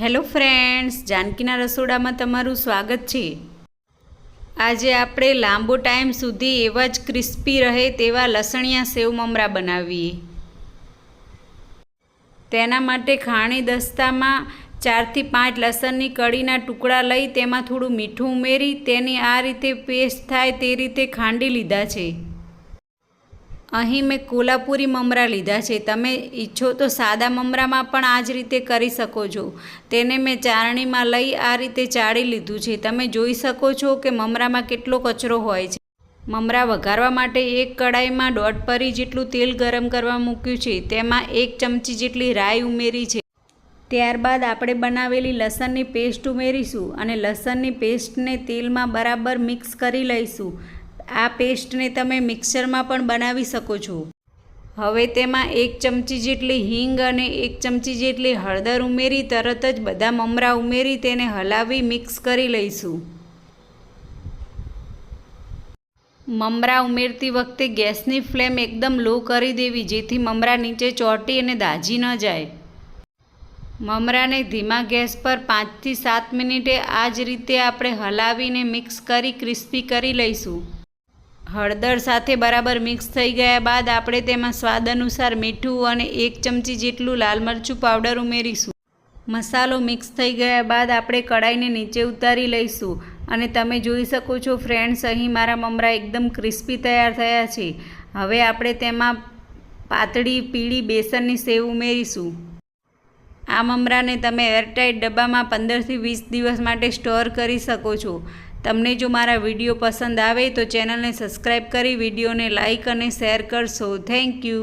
Hello friends, જાનકીના રસોડામાં તમારું સ્વાગત છે. આજે આપણે લાંબો ટાઈમ સુધી એવા જ ક્રિસ્પી રહે તેવા લસણિયા સેવ મમરા બનાવીએ. તેના માટે ખાણી દસ્તામાં ચારથી પાંચ લસણની કળીના ટુકડા લઈ તેમાં થોડું મીઠું ઉમેરી, તેની આ રીતે પેસ્ટ થાય તે રીતે ખાંડી લીધા છે. અહીં મેં કોલ્હાપુરી મમરા લીધા છે. તમે ઈચ્છો તો સાદા મમરામાં પણ આ જ રીતે કરી શકો છો. તેને મેં ચારણીમાં લઈ આ રીતે ચાળી લીધું છે. તમે જોઈ શકો છો કે મમરામાં કેટલો કચરો હોય છે. મમરા વઘારવા માટે એક કડાઈમાં દોઢ પરી જેટલું તેલ ગરમ કરવા મૂક્યું છે. તેમાં એક ચમચી જેટલી રાઈ ઉમેરી છે. ત્યારબાદ આપણે બનાવેલી લસણની પેસ્ટ ઉમેરીશું અને લસણની પેસ્ટને તેલમાં બરાબર મિક્સ કરી લઈશું. આ પેસ્ટને તમે મિક્સરમાં પણ બનાવી શકો છો. હવે તેમાં એક ચમચી જેટલી હિંગ અને એક ચમચી જેટલી હળદર ઉમેરી, તરત જ બધા મમરા ઉમેરી તેને હલાવી મિક્સ કરી લઈશું. મમરા ઉમેરતી વખતે ગેસની ફ્લેમ એકદમ લો કરી દેવી, જેથી મમરા નીચે ચોટી અને દાજી ન જાય. મમરાને ધીમા ગેસ પર પાંચથી સાત મિનિટે આ જ રીતે આપણે હલાવીને મિક્સ કરી ક્રિસ્પી કરી લઈશું. હળદર સાથે બરાબર મિક્સ થઈ ગયા બાદ આપણે તેમાં સ્વાદ અનુસાર મીઠું અને એક ચમચી જેટલું લાલ મરચું પાવડર ઉમેરીશું. મસાલો મિક્સ થઈ ગયા બાદ આપણે કડાઈને નીચે ઉતારી લઈશું. અને તમે જોઈ શકો છો ફ્રેન્ડ્સ અહીં મારા મમરા એકદમ ક્રિસ્પી તૈયાર થયા છે. હવે આપણે તેમાં પાતળી, પીળી બેસનની સેવ ઉમેરીશું. આ મમરાને તમે એરટાઇટ ડબ્બામાં પંદરથી વીસ દિવસ માટે સ્ટોર કરી શકો છો. તમને જો મારા વીડિયો પસંદ આવે તો ચેનલને સબસ્ક્રાઈબ કરી વિડીયોને લાઇક અને શેર કરશો. Thank you